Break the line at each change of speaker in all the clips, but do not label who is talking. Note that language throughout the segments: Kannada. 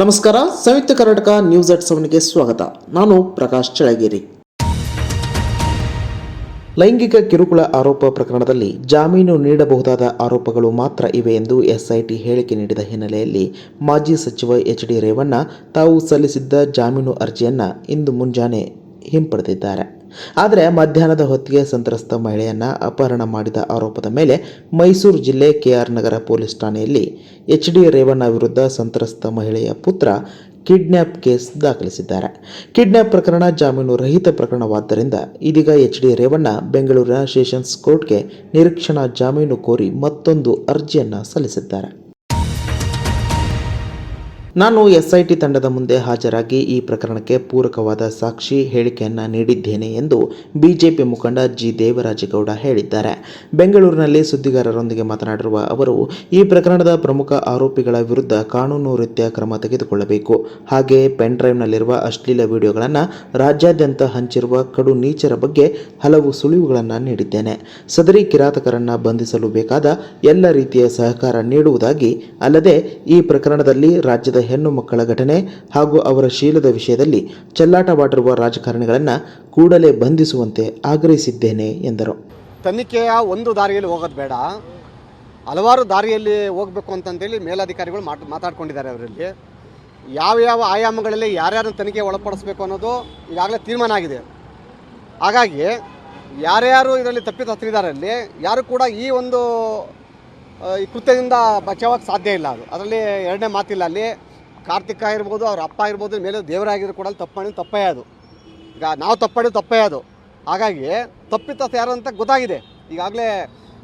ನಮಸ್ಕಾರ, ಸಂಯುಕ್ತ ಕರ್ನಾಟಕ ನ್ಯೂಸ್ ಅಟ್ ಸೆವೆನ್ಗೆ ಸ್ವಾಗತ. ನಾನು ಪ್ರಕಾಶ್ ಚಳಗಿರಿ ಲೈಂಗಿಕ ಕಿರುಕುಳ ಆರೋಪ ಪ್ರಕರಣದಲ್ಲಿ ಜಾಮೀನು ನೀಡಬಹುದಾದ ಆರೋಪಗಳು ಮಾತ್ರ ಇವೆ ಎಂದು ಎಸ್ಐಟಿ ಹೇಳಿಕೆ ನೀಡಿದ ಹಿನ್ನೆಲೆಯಲ್ಲಿ ಮಾಜಿ ಸಚಿವ ಎಚ್ ಡಿ ರೇವಣ್ಣ ತಾವು ಸಲ್ಲಿಸಿದ್ದ ಜಾಮೀನು ಅರ್ಜಿಯನ್ನು ಇಂದು ಮುಂಜಾನೆ ಹಿಂಪಡೆದಿದ್ದಾರೆ. ಆದರೆ ಮಧ್ಯಾಹ್ನದ ಹೊತ್ತಿಗೆ ಸಂತ್ರಸ್ತ ಮಹಿಳೆಯನ್ನು ಅಪಹರಣ ಮಾಡಿದ ಆರೋಪದ ಮೇಲೆ ಮೈಸೂರು ಜಿಲ್ಲೆ ಕೆಆರ್ ನಗರ ಪೊಲೀಸ್ ಠಾಣೆಯಲ್ಲಿ ಎಚ್ ಡಿ ರೇವಣ್ಣ ವಿರುದ್ಧ ಸಂತ್ರಸ್ತ ಮಹಿಳೆಯ ಪುತ್ರ ಕಿಡ್ನ್ಯಾಪ್ ಕೇಸ್ ದಾಖಲಿಸಿದ್ದಾರೆ. ಕಿಡ್ನ್ಯಾಪ್ ಪ್ರಕರಣ ಜಾಮೀನು ರಹಿತ ಪ್ರಕರಣವಾದ್ದರಿಂದ ಇದೀಗ ಎಚ್ ಡಿ ರೇವಣ್ಣ ಬೆಂಗಳೂರಿನ ಸೆಷನ್ಸ್ ಕೋರ್ಟ್ಗೆ ನಿರೀಕ್ಷಣಾ ಜಾಮೀನು ಕೋರಿ ಮತ್ತೊಂದು ಅರ್ಜಿಯನ್ನು ಸಲ್ಲಿಸಿದ್ದಾರೆ. ನಾನು ಎಸ್ಐಟಿ ತಂಡದ ಮುಂದೆ ಹಾಜರಾಗಿ ಈ ಪ್ರಕರಣಕ್ಕೆ ಪೂರಕವಾದ ಸಾಕ್ಷಿ ಹೇಳಿಕೆಯನ್ನು ನೀಡಿದ್ದೇನೆ ಎಂದು ಬಿಜೆಪಿ ಮುಖಂಡ ಜಿ ದೇವರಾಜೇಗೌಡ ಹೇಳಿದ್ದಾರೆ. ಬೆಂಗಳೂರಿನಲ್ಲಿ ಸುದ್ದಿಗಾರರೊಂದಿಗೆ ಮಾತನಾಡಿರುವ ಅವರು, ಈ ಪ್ರಕರಣದ ಪ್ರಮುಖ ಆರೋಪಿಗಳ ವಿರುದ್ಧ ಕಾನೂನು ರೀತ್ಯ ಕ್ರಮ ತೆಗೆದುಕೊಳ್ಳಬೇಕು. ಹಾಗೆಯೇ ಪೆನ್ ಡ್ರೈವ್ನಲ್ಲಿರುವ ಅಶ್ಲೀಲ ವಿಡಿಯೋಗಳನ್ನು ರಾಜ್ಯಾದ್ಯಂತ ಹಂಚಿರುವ ಕಡು ನೀಚರ ಬಗ್ಗೆ ಹಲವು ಸುಳಿವುಗಳನ್ನು ನೀಡಿದ್ದೇನೆ. ಸದರಿ ಕಿರಾತಕರನ್ನು ಬಂಧಿಸಲು ಬೇಕಾದ ಎಲ್ಲ ರೀತಿಯ ಸಹಕಾರ ನೀಡುವುದಾಗಿ ಅಲ್ಲದೆ, ಈ ಪ್ರಕರಣದಲ್ಲಿ ರಾಜ್ಯದ ಹೆಣ್ಣು ಮಕ್ಕಳ ಘಟನೆ ಹಾಗೂ ಅವರ ಶೀಲದ ವಿಷಯದಲ್ಲಿ ಚೆಲ್ಲಾಟವಾಡಿರುವ ರಾಜಕಾರಣಿಗಳನ್ನು ಕೂಡಲೇ ಬಂಧಿಸುವಂತೆ ಆಗ್ರಹಿಸಿದ್ದೇನೆ ಎಂದರು.
ತನಿಖೆಯ ಒಂದು ದಾರಿಯಲ್ಲಿ ಹೋಗೋದು ಬೇಡ. ಹಲವಾರು ದಾರಿಯಲ್ಲಿ ಹೋಗಬೇಕು ಅಂತಂದೇಳಿ ಮೇಲಾಧಿಕಾರಿಗಳು ಮಾತು ಮಾತಾಡ್ಕೊಂಡಿದ್ದಾರೆ ಅವರಲ್ಲಿ. ಯಾವ ಯಾವ ಆಯಾಮಗಳಲ್ಲಿ ಯಾರ್ಯಾರನ್ನು ತನಿಖೆ ಒಳಪಡಿಸ್ಬೇಕು ಅನ್ನೋದು ಈಗಾಗಲೇ ತೀರ್ಮಾನ ಆಗಿದೆ. ಹಾಗಾಗಿ ಯಾರ್ಯಾರು ಇದರಲ್ಲಿ ತಪ್ಪಿತಸ್ಥರಿದ್ದಾರೆ ಅಲ್ಲಿ, ಯಾರು ಕೂಡ ಈ ಒಂದು ಈ ಕೃತ್ಯದಿಂದ ಬಚಾವಕ್ಕೆ ಸಾಧ್ಯ ಇಲ್ಲ ಅದು. ಅದರಲ್ಲಿ ಎರಡನೇ ಮಾತಿಲ್ಲ ಅಲ್ಲಿ. ಕಾರ್ತಿಕ ಇರ್ಬೋದು, ಅವ್ರ ಅಪ್ಪ ಇರ್ಬೋದು ಮೇಲೆ ದೇವರಾಗಿದ್ರು ಕೂಡ ಅಲ್ಲಿ ತಪ್ಪು ಮಾಡಿದ ತಪ್ಪೇ ಅದು. ಈಗ ನಾವು ತಪ್ಪು ತಪ್ಪೇ ಅದು. ಹಾಗಾಗಿ ತಪ್ಪಿತಸ್ಥ ಯಾರು ಅಂತ ಗೊತ್ತಾಗಿದೆ. ಈಗಾಗಲೇ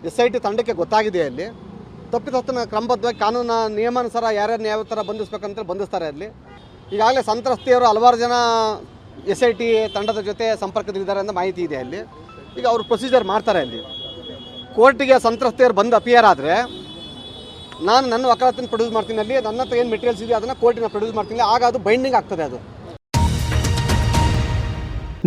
ಎಸ್ ಐ ಟಿ ತಂಡಕ್ಕೆ ಗೊತ್ತಾಗಿದೆ ಅಲ್ಲಿ. ತಪ್ಪಿತಸ್ಥನ ಕ್ರಮಬದ್ಧವಾಗಿ ಕಾನೂನ ನಿಯಮಾನುಸಾರ ಯಾರ್ಯಾರನ್ನ ಯಾವ ಥರ ಬಂಧಿಸ್ಬೇಕಂತ ಬಂಧಿಸ್ತಾರೆ ಅಲ್ಲಿ. ಈಗಾಗಲೇ ಸಂತ್ರಸ್ತೆಯವರು ಹಲವಾರು ಜನ ಎಸ್ ಐ ಟಿ ತಂಡದ ಜೊತೆ ಸಂಪರ್ಕದಲ್ಲಿದ್ದಾರೆ ಅಂತ ಮಾಹಿತಿ ಇದೆ ಅಲ್ಲಿ. ಈಗ ಅವರು ಪ್ರೊಸೀಜರ್ ಮಾಡ್ತಾರೆ ಅಲ್ಲಿ. ಕೋರ್ಟಿಗೆ ಸಂತ್ರಸ್ತೆಯರು ಬಂದು ಅಪಿಯರ್ ಆದರೆ ನಾನು ನನ್ನ ವಕಾಲತ್ತನ್ನು ಪ್ರೊಡ್ಯೂಸ್ ಮಾಡ್ತೀನಿ ಅಲ್ಲಿ ನನ್ನ ಹತ್ರ ಏನು ಮೆಟೀರಿಯಲ್ಸ್ ಇದೆ ಅದನ್ನು ಕೋರ್ಟಿನ ಪ್ರೊಡ್ಯೂಸ್ ಮಾಡ್ತೀನಿ. ಆಗ ಅದು ಬೈಂಡಿಂಗ್ ಆಗ್ತದೆ ಅದು.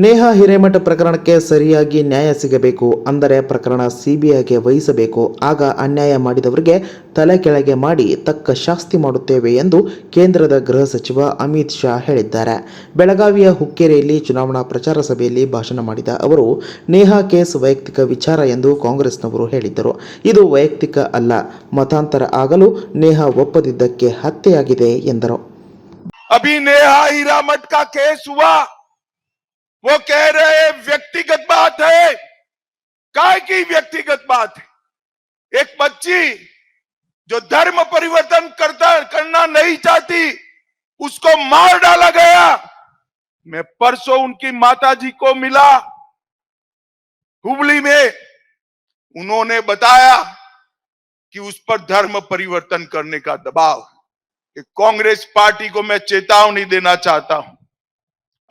ನೇಹಾ ಹಿರೇಮಠ ಪ್ರಕರಣಕ್ಕೆ ಸರಿಯಾಗಿ ನ್ಯಾಯ ಸಿಗಬೇಕು ಅಂದರೆ ಪ್ರಕರಣ ಸಿಬಿಐಗೆ ವಹಿಸಬೇಕು. ಆಗ ಅನ್ಯಾಯ ಮಾಡಿದವರಿಗೆ ತಲೆ ಕೆಳಗೆ ಮಾಡಿ ತಕ್ಕ ಶಾಸ್ತಿ ಮಾಡುತ್ತೇವೆ ಎಂದು ಕೇಂದ್ರದ ಗೃಹ ಸಚಿವ ಅಮಿತ್ ಶಾ ಹೇಳಿದ್ದಾರೆ. ಬೆಳಗಾವಿಯ ಹುಕ್ಕೇರಿಯಲ್ಲಿ ಚುನಾವಣಾ ಪ್ರಚಾರ ಸಭೆಯಲ್ಲಿ ಭಾಷಣ ಮಾಡಿದ ಅವರು, ನೇಹಾ ಕೇಸ್ ವೈಯಕ್ತಿಕ ವಿಚಾರ ಎಂದು ಕಾಂಗ್ರೆಸ್ನವರು ಹೇಳಿದ್ದರು. ಇದು ವೈಯಕ್ತಿಕ ಅಲ್ಲ, ಮತಾಂತರ ಆಗಲು ನೇಹಾ ಒಪ್ಪದಿದ್ದಕ್ಕೆ ಹತ್ಯೆಯಾಗಿದೆ ಎಂದರು.
वो कह रहे व्यक्तिगत बात है। काय की व्यक्तिगत बात है? एक बच्ची जो धर्म परिवर्तन करता, करना नहीं चाहती, उसको मार डाला गया। मैं परसों उनकी माता जी को मिला हुबली में। उन्होंने बताया कि उस पर धर्म परिवर्तन करने का दबाव कांग्रेस पार्टी को मैं चेतावनी देना चाहता हूँ।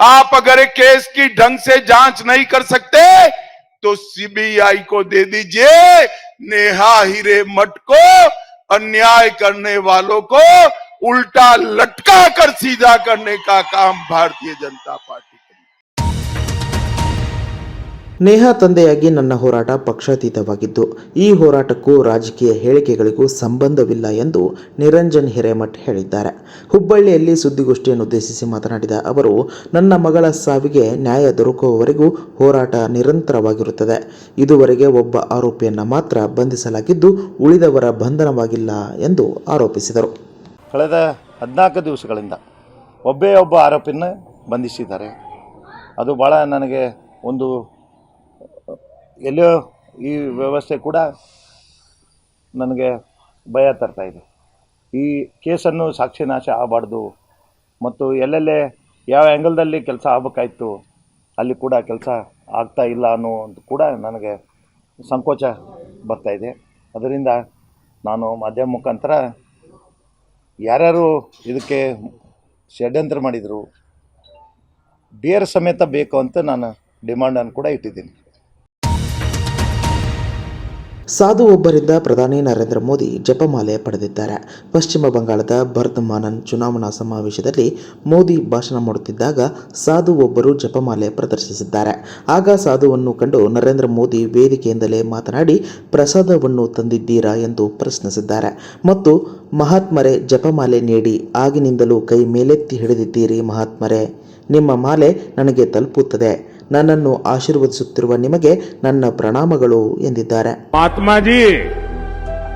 आप अगर केस की ढंग से जाँच नहीं कर सकते तो सीबीआई को दे दीजिए, नेहा हीरे मठ को, अन्याय करने वालों को उल्टा लटका कर सीधा करने का काम भारतीय जनता पार्टी
ನೇಹಾ ತಂದೆಯಾಗಿ ನನ್ನ ಹೋರಾಟ ಪಕ್ಷಾತೀತವಾಗಿದ್ದು ಈ ಹೋರಾಟಕ್ಕೂ ರಾಜಕೀಯ ಹೇಳಿಕೆಗಳಿಗೂ ಸಂಬಂಧವಿಲ್ಲ ಎಂದು ನಿರಂಜನ್ ಹಿರೇಮಠ್ ಹೇಳಿದ್ದಾರೆ. ಹುಬ್ಬಳ್ಳಿಯಲ್ಲಿ ಸುದ್ದಿಗೋಷ್ಠಿಯನ್ನು ಉದ್ದೇಶಿಸಿ ಮಾತನಾಡಿದ ಅವರು, ನನ್ನ ಮಗಳ ಸಾವಿಗೆ ನ್ಯಾಯ ದೊರಕುವವರೆಗೂ ಹೋರಾಟ ನಿರಂತರವಾಗಿರುತ್ತದೆ. ಇದುವರೆಗೆ ಒಬ್ಬ ಆರೋಪಿಯನ್ನು ಮಾತ್ರ ಬಂಧಿಸಲಾಗಿದ್ದು, ಉಳಿದವರ ಬಂಧನವಾಗಿಲ್ಲ ಎಂದು ಆರೋಪಿಸಿದರು.
ಕಳೆದ ಹದಿನಾಲ್ಕು ದಿವಸಗಳಿಂದ ಒಬ್ಬೇ ಒಬ್ಬ ಆರೋಪಿಯನ್ನು ಬಂಧಿಸಿದ್ದಾರೆ. ಅದು ಭಾಳ ನನಗೆ ಒಂದು ಎಲ್ಲೋ ಈ ವ್ಯವಸ್ಥೆ ಕೂಡ ನನಗೆ ಭಯ ತರ್ತಾ ಇದೆ. ಈ ಕೇಸನ್ನು ಸಾಕ್ಷಿ ನಾಶ ಆಗಬಾರ್ದು ಮತ್ತು ಎಲ್ಲೆಲ್ಲೇ ಯಾವ ಆ್ಯಂಗಲ್ದಲ್ಲಿ ಕೆಲಸ ಆಗಬೇಕಾಯ್ತು, ಅಲ್ಲಿ ಕೂಡ ಕೆಲಸ ಆಗ್ತಾ ಇಲ್ಲ ಅನ್ನೋದು ಕೂಡ ನನಗೆ ಸಂಕೋಚ ಬರ್ತಾ ಇದೆ. ಅದರಿಂದ ನಾನು ಮಾಧ್ಯಮ ಮುಖಾಂತರ ಯಾರ್ಯಾರು ಇದಕ್ಕೆ ಷಡ್ಯಂತ್ರ ಮಾಡಿದರು, ಬೇರೆ ಸಮೇತ ಬೇಕು ಅಂತ ನಾನು ಡಿಮಾಂಡನ್ನು ಕೂಡ ಇಟ್ಟಿದ್ದೀನಿ.
ಸಾಧು ಒಬ್ಬರಿಂದ ಪ್ರಧಾನಿ ನರೇಂದ್ರ ಮೋದಿ ಜಪಮಾಲೆ ಪಡೆದಿದ್ದಾರೆ. ಪಶ್ಚಿಮ ಬಂಗಾಳದ ಬರ್ಧಮಾನನ್ ಚುನಾವಣಾ ಸಮಾವೇಶದಲ್ಲಿ ಮೋದಿ ಭಾಷಣ ಮಾಡುತ್ತಿದ್ದಾಗ ಸಾಧು ಒಬ್ಬರು ಜಪಮಾಲೆ ಪ್ರದರ್ಶಿಸಿದ್ದಾರೆ. ಆಗ ಸಾಧುವನ್ನು ಕಂಡು ನರೇಂದ್ರ ಮೋದಿ ವೇದಿಕೆಯಿಂದಲೇ ಮಾತನಾಡಿ, ಪ್ರಸಾದವನ್ನು ತಂದಿದ್ದೀರಾ ಎಂದು ಪ್ರಶ್ನಿಸಿದ್ದಾರೆ. ಮತ್ತು, ಮಹಾತ್ಮರೇ, ಜಪಮಾಲೆ ನೀಡಿ, ಆಗಿನಿಂದಲೂ ಕೈ ಮೇಲೆತ್ತಿ ಹಿಡಿದಿದ್ದೀರಿ ಮಹಾತ್ಮರೇ. ನಿಮ್ಮ ಮಾಲೆ ನನಗೆ ತಲುಪುತ್ತದೆ. ನನ್ನನ್ನು ಆಶೀರ್ವದಿಸುತ್ತಿರುವ ನಿಮಗೆ ನನ್ನ ಪ್ರಣಾಮಗಳು ಎಂದಿದ್ದಾರೆ
महात्मा जी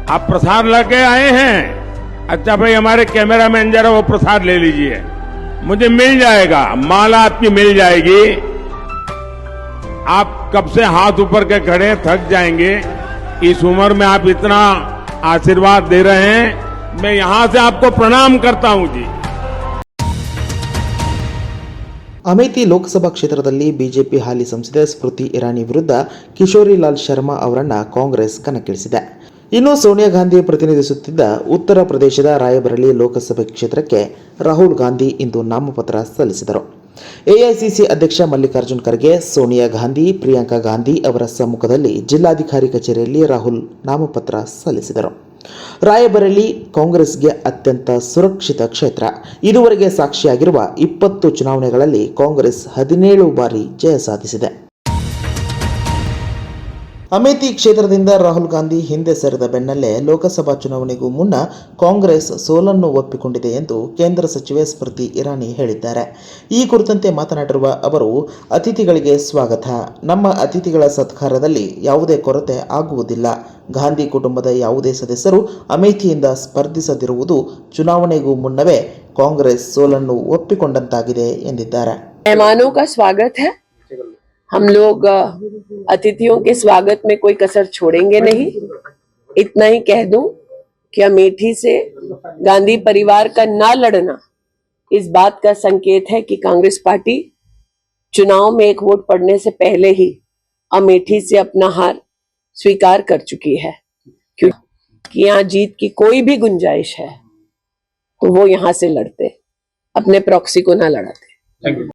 आप प्रसाद लेके आए हैं अच्छा भाई हमारे कैमरा मैन जरा वो प्रसाद ले लीजिए मुझे मिल जाएगा माला आपकी मिल जाएगी आप कब से हाथ ऊपर के खड़े हैं, थक जाएंगे इस उम्र में आप इतना आशीर्वाद दे रहे हैं मैं यहां से आपको प्रणाम करता हूं जी
ಅಮೇಥಿ ಲೋಕಸಭಾ ಕ್ಷೇತ್ರದಲ್ಲಿ ಬಿಜೆಪಿ ಹಾಲಿ ಸಂಸದೆ ಸ್ಮೃತಿ ಇರಾನಿ ವಿರುದ್ಧ ಕಿಶೋರಿಲಾಲ್ ಶರ್ಮಾ ಅವರನ್ನು ಕಾಂಗ್ರೆಸ್ ಕಣಕ್ಕಿಳಿಸಿದೆ. ಇನ್ನು ಸೋನಿಯಾ ಗಾಂಧಿ ಪ್ರತಿನಿಧಿಸುತ್ತಿದ್ದ ಉತ್ತರ ಪ್ರದೇಶದ ರಾಯಬರೇಲಿ ಲೋಕಸಭೆ ಕ್ಷೇತ್ರಕ್ಕೆ ರಾಹುಲ್ ಗಾಂಧಿ ಇಂದು ನಾಮಪತ್ರ ಸಲ್ಲಿಸಿದರು. ಎಐಸಿಸಿ ಅಧ್ಯಕ್ಷ ಮಲ್ಲಿಕಾರ್ಜುನ್ ಖರ್ಗೆ, ಸೋನಿಯಾ ಗಾಂಧಿ, ಪ್ರಿಯಾಂಕಾ ಗಾಂಧಿ ಅವರ ಸಮ್ಮುಖದಲ್ಲಿ ಜಿಲ್ಲಾಧಿಕಾರಿ ಕಚೇರಿಯಲ್ಲಿ ರಾಹುಲ್ ನಾಮಪತ್ರ ಸಲ್ಲಿಸಿದರು. ರಾಯಬರೇಲಿ ಕಾಂಗ್ರೆಸ್ಗೆ ಅತ್ಯಂತ ಸುರಕ್ಷಿತ ಕ್ಷೇತ್ರ. ಇದುವರೆಗೆ ಸಾಕ್ಷಿಯಾಗಿರುವ ಇಪ್ಪತ್ತು ಚುನಾವಣೆಗಳಲ್ಲಿ ಕಾಂಗ್ರೆಸ್ ಹದಿನೇಳು ಬಾರಿ ಜಯ ಸಾಧಿಸಿದೆ. ಅಮೇಥಿ ಕ್ಷೇತ್ರದಿಂದ ರಾಹುಲ್ ಗಾಂಧಿ ಹಿಂದೆ ಸರಿದ ಬೆನ್ನಲ್ಲೇ ಲೋಕಸಭಾ ಚುನಾವಣೆಗೂ ಮುನ್ನ ಕಾಂಗ್ರೆಸ್ ಸೋಲನ್ನು ಒಪ್ಪಿಕೊಂಡಿದೆ ಎಂದು ಕೇಂದ್ರ ಸಚಿವೆ ಸ್ಮೃತಿ ಇರಾನಿ ಹೇಳಿದ್ದಾರೆ. ಈ ಕುರಿತಂತೆ ಮಾತನಾಡಿರುವ ಅವರು, ಅತಿಥಿಗಳಿಗೆ ಸ್ವಾಗತ. ನಮ್ಮ ಅತಿಥಿಗಳ ಸತ್ಕಾರದಲ್ಲಿ ಯಾವುದೇ ಕೊರತೆ ಆಗುವುದಿಲ್ಲ. ಗಾಂಧಿ ಕುಟುಂಬದ ಯಾವುದೇ ಸದಸ್ಯರು ಅಮೇಥಿಯಿಂದ ಸ್ಪರ್ಧಿಸದಿರುವುದು ಚುನಾವಣೆಗೂ ಮುನ್ನವೇ ಕಾಂಗ್ರೆಸ್ ಸೋಲನ್ನು ಒಪ್ಪಿಕೊಂಡಂತಾಗಿದೆ ಎಂದಿದ್ದಾರೆ
मेहमानों का स्वागत है हम लोग अ, अतिथियों के स्वागत में कोई कसर छोड़ेंगे नहीं इतना ही कह दूं कि अमेठी से गांधी परिवार का ना लड़ना इस बात का संकेत है कि कांग्रेस पार्टी चुनाव में एक वोट पड़ने से पहले ही अमेठी से अपना हार स्वीकार कर चुकी है। क्योंकि यहाँ जीत की कोई भी गुंजाइश है तो वो यहाँ से लड़ते, अपने प्रॉक्सी को ना लड़ाते।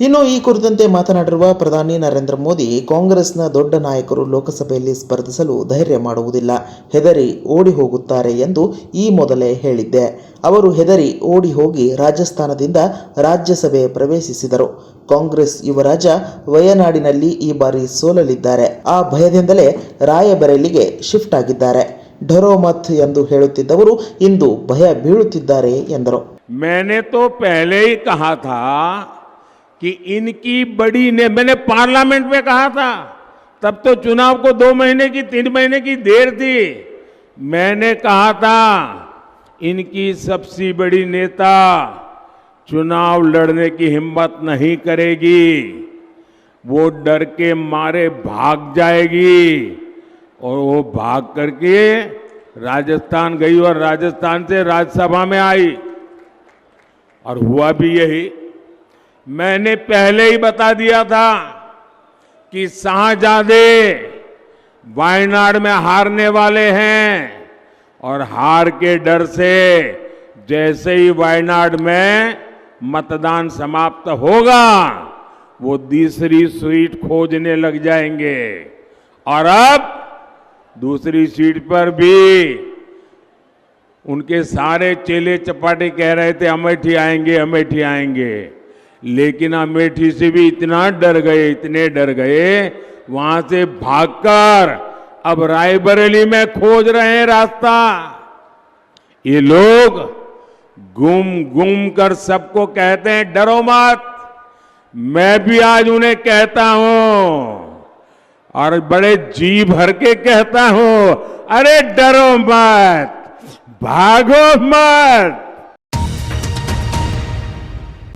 ಇನ್ನು ಈ ಕುರಿತಂತೆ ಮಾತನಾಡಿರುವ ಪ್ರಧಾನಿ ನರೇಂದ್ರ ಮೋದಿ, ಕಾಂಗ್ರೆಸ್ನ ದೊಡ್ಡ ನಾಯಕರು ಲೋಕಸಭೆಯಲ್ಲಿ ಸ್ಪರ್ಧಿಸಲು ಧೈರ್ಯ ಮಾಡುವುದಿಲ್ಲ, ಹೆದರಿ ಓಡಿ ಹೋಗುತ್ತಾರೆ ಎಂದು ಈ ಮೊದಲೇ ಹೇಳಿದ್ದೆ. ಅವರು ಹೆದರಿ ಓಡಿ ಹೋಗಿ ರಾಜಸ್ಥಾನದಿಂದ ರಾಜ್ಯಸಭೆ ಪ್ರವೇಶಿಸಿದರು. ಕಾಂಗ್ರೆಸ್ ಯುವರಾಜ ವಯನಾಡಿನಲ್ಲಿ ಈ ಬಾರಿ ಸೋಲಲಿದ್ದಾರೆ. ಆ ಭಯದಿಂದಲೇ ರಾಯಬರೇಲಿಗೆ ಶಿಫ್ಟ್ ಆಗಿದ್ದಾರೆ. ಢರೋಮತ್ ಎಂದು ಹೇಳುತ್ತಿದ್ದವರು ಇಂದು ಭಯ ಬೀಳುತ್ತಿದ್ದಾರೆ ಎಂದರು.
कि इनकी बड़ी ने, मैंने पार्लियामेंट में कहा था, तब तो चुनाव को दो महीने की, तीन महीने की देर थी। मैंने कहा था, इनकी सबसे बड़ी नेता चुनाव लड़ने की हिम्मत नहीं करेगी, वो डर के मारे भाग जाएगी, और वो भाग करके राजस्थान गई और राजस्थान से राज्यसभा में आई। और हुआ भी यही मैंने पहले ही बता दिया था कि शाहजादे वायनाड में हारने वाले हैं और हार के डर से जैसे ही वायनाड में मतदान समाप्त होगा, वो दूसरी सीट खोजने लग जाएँगे। और अब दूसरी सीट पर भी उनके सारे चेले चपाटे कह रहे थे, अमेठी आएँगे अमेठी आएँगे। लेकिन अमेठी से भी इतना डर गए, इतने डर गए, वहाँ से भागकर अब रायबरेली में खोज रहे हैं रास्ता। ये लोग गुम गुम कर सबको कहते हैं, डरो मत, मैं भी आज उन्हें कहता हूँ। और बड़े जी भर के कहता हूँ, अरे डरो मत, भागो मत।